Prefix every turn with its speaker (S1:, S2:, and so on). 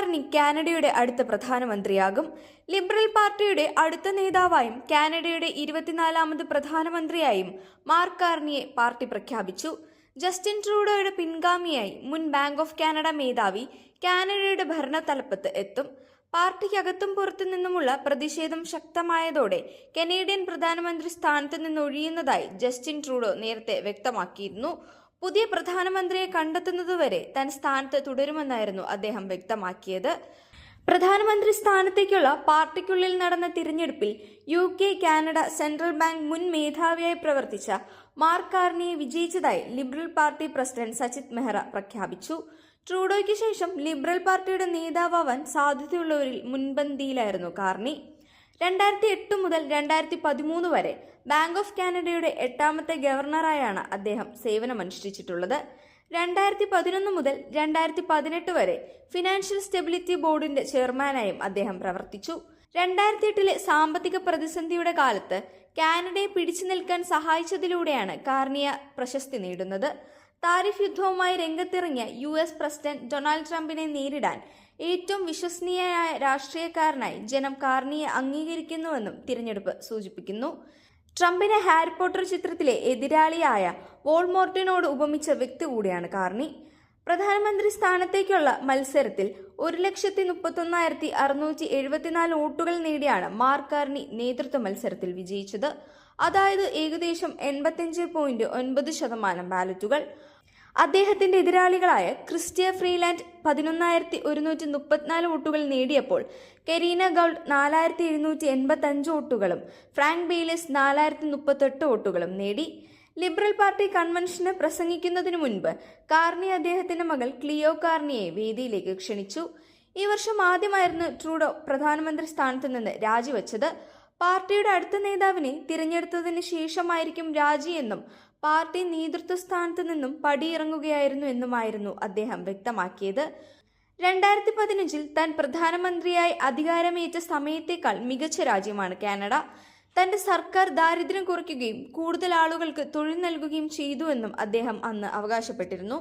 S1: Carney കാനഡയുടെ അടുത്ത പ്രധാനമന്ത്രിയാകും. Liberal പാർട്ടിയുടെ അടുത്ത നേതാവായും കാനഡയുടെ ഇരുപത്തിനാലാമത് പ്രധാനമന്ത്രിയായും മാർക്ക് കാർണിയെ പാർട്ടി പ്രഖ്യാപിച്ചു. ജസ്റ്റിൻ ട്രൂഡോയുടെ പിൻഗാമിയായി മുൻ ബാങ്ക് ഓഫ് കാനഡ മേധാവി കാനഡയുടെ ഭരണതലപ്പത്ത് എത്തും. പാർട്ടിക്കകത്തും പുറത്തു നിന്നുമുള്ള പ്രതിഷേധം ശക്തമായതോടെ കനേഡിയൻ പ്രധാനമന്ത്രി സ്ഥാനത്ത് നിന്ന് ഒഴിയുന്നതായി ജസ്റ്റിൻ ട്രൂഡോ നേരത്തെ വ്യക്തമാക്കിയിരുന്നു. പുതിയ പ്രധാനമന്ത്രിയെ കണ്ടെത്തുന്നതുവരെ താൻ സ്ഥാനത്ത് തുടരുമെന്നായിരുന്നു അദ്ദേഹം വ്യക്തമാക്കിയത്. പ്രധാനമന്ത്രി സ്ഥാനത്തേക്കുള്ള പാർട്ടിക്കുള്ളിൽ നടന്ന തിരഞ്ഞെടുപ്പിൽ U K Canada central bank മുൻ മേധാവിയായി പ്രവർത്തിച്ച മാർക്ക് കാർണിയെ വിജയിച്ചതായി liberal party president Sachit Mehra പ്രഖ്യാപിച്ചു. ട്രൂഡോയ്ക്ക് ശേഷം ലിബറൽ പാർട്ടിയുടെ നേതാവാൻ സാധ്യതയുള്ളവരിൽ മുൻപന്തിയിലായിരുന്നു കാർണി. രണ്ടായിരത്തി എട്ട് മുതൽ രണ്ടായിരത്തി പതിമൂന്ന് വരെ ബാങ്ക് ഓഫ് കാനഡയുടെ എട്ടാമത്തെ ഗവർണറായാണ് അദ്ദേഹം സേവനമനുഷ്ഠിച്ചിട്ടുള്ളത്. രണ്ടായിരത്തി പതിനൊന്ന് മുതൽ രണ്ടായിരത്തി പതിനെട്ട് വരെ ഫിനാൻഷ്യൽ സ്റ്റെബിലിറ്റി ബോർഡിന്റെ ചെയർമാനായും അദ്ദേഹം പ്രവർത്തിച്ചു. രണ്ടായിരത്തി എട്ടിലെ സാമ്പത്തിക പ്രതിസന്ധിയുടെ കാലത്ത് കാനഡയെ പിടിച്ചു നിൽക്കാൻ സഹായിച്ചതിലൂടെയാണ് കാർണിയ പ്രശസ്തി നേടുന്നത്. താരിഫ് യുദ്ധവുമായി രംഗത്തിറങ്ങിയ യു എസ് പ്രസിഡന്റ് ഡൊണാൾഡ് ട്രംപിനെ നേരിടാൻ ഏറ്റവും വിശ്വസനീയനായ രാഷ്ട്രീയക്കാരനായി ജനം കാർണിയെ അംഗീകരിക്കുന്നുവെന്നും തിരഞ്ഞെടുപ്പ് സൂചിപ്പിക്കുന്നു. ട്രംപിനെ ഹാരി പോട്ടർ ചിത്രത്തിലെ എതിരാളിയായ വോൾമോർട്ടിനോട് ഉപമിച്ച വ്യക്തി കൂടിയാണ് കാർണി. പ്രധാനമന്ത്രി സ്ഥാനത്തേക്കുള്ള മത്സരത്തിൽ ഒരു ലക്ഷത്തി മുപ്പത്തൊന്നായിരത്തി അറുന്നൂറ്റി എഴുപത്തിനാല് വോട്ടുകൾ നേടിയാണ് മാർക്കാർണി നേതൃത്വ മത്സരത്തിൽ വിജയിച്ചത്. അതായത് ഏകദേശം എൺപത്തിയഞ്ച് പോയിന്റ് ഒൻപത് ശതമാനം ബാലറ്റുകൾ. അദ്ദേഹത്തിന്റെ എതിരാളികളായ ക്രിസ്റ്റിയ ഫ്രീലാൻഡ് പതിനൊന്നായിരത്തി ഒരുന്നൂറ്റി മുപ്പത്തിനാല് വോട്ടുകൾ നേടിയപ്പോൾ കെരീന ഗൗൾഡ് നാലായിരത്തി എഴുന്നൂറ്റി എൺപത്തി അഞ്ച് വോട്ടുകളും ഫ്രാങ്ക് ബെയ്ലസ് നാലായിരത്തി മുപ്പത്തെട്ട് വോട്ടുകളും നേടി. ലിബറൽ പാർട്ടി കൺവെൻഷന് പ്രസംഗിക്കുന്നതിനു മുൻപ് കാർണി അദ്ദേഹത്തിന്റെ മകൾ ക്ലിയോ കാർണിയെ വേദിയിലേക്ക് ക്ഷണിച്ചു. ഈ വർഷം ആദ്യമായിരുന്നു ട്രൂഡോ പ്രധാനമന്ത്രി സ്ഥാനത്ത് നിന്ന് രാജിവെച്ചത്. പാർട്ടിയുടെ അടുത്ത നേതാവിനെ തിരഞ്ഞെടുത്തതിന് ശേഷമായിരിക്കും രാജിയെന്നും പാർട്ടി നേതൃത്വ സ്ഥാനത്ത് നിന്നും പടിയിറങ്ങുകയായിരുന്നു എന്നുമായിരുന്നു അദ്ദേഹം വ്യക്തമാക്കിയത്. രണ്ടായിരത്തി പതിനഞ്ചിൽ താൻ പ്രധാനമന്ത്രിയായി അധികാരമേറ്റ സമയത്തേക്കാൾ മികച്ച രാജ്യമാണ് കാനഡ. തന്റെ സർക്കാർ ദാരിദ്ര്യം കുറയ്ക്കുകയും കൂടുതൽ ആളുകൾക്ക് തൊഴിൽ നൽകുകയും ചെയ്തുവെന്നും അദ്ദേഹം അന്ന് അവകാശപ്പെട്ടിരുന്നു.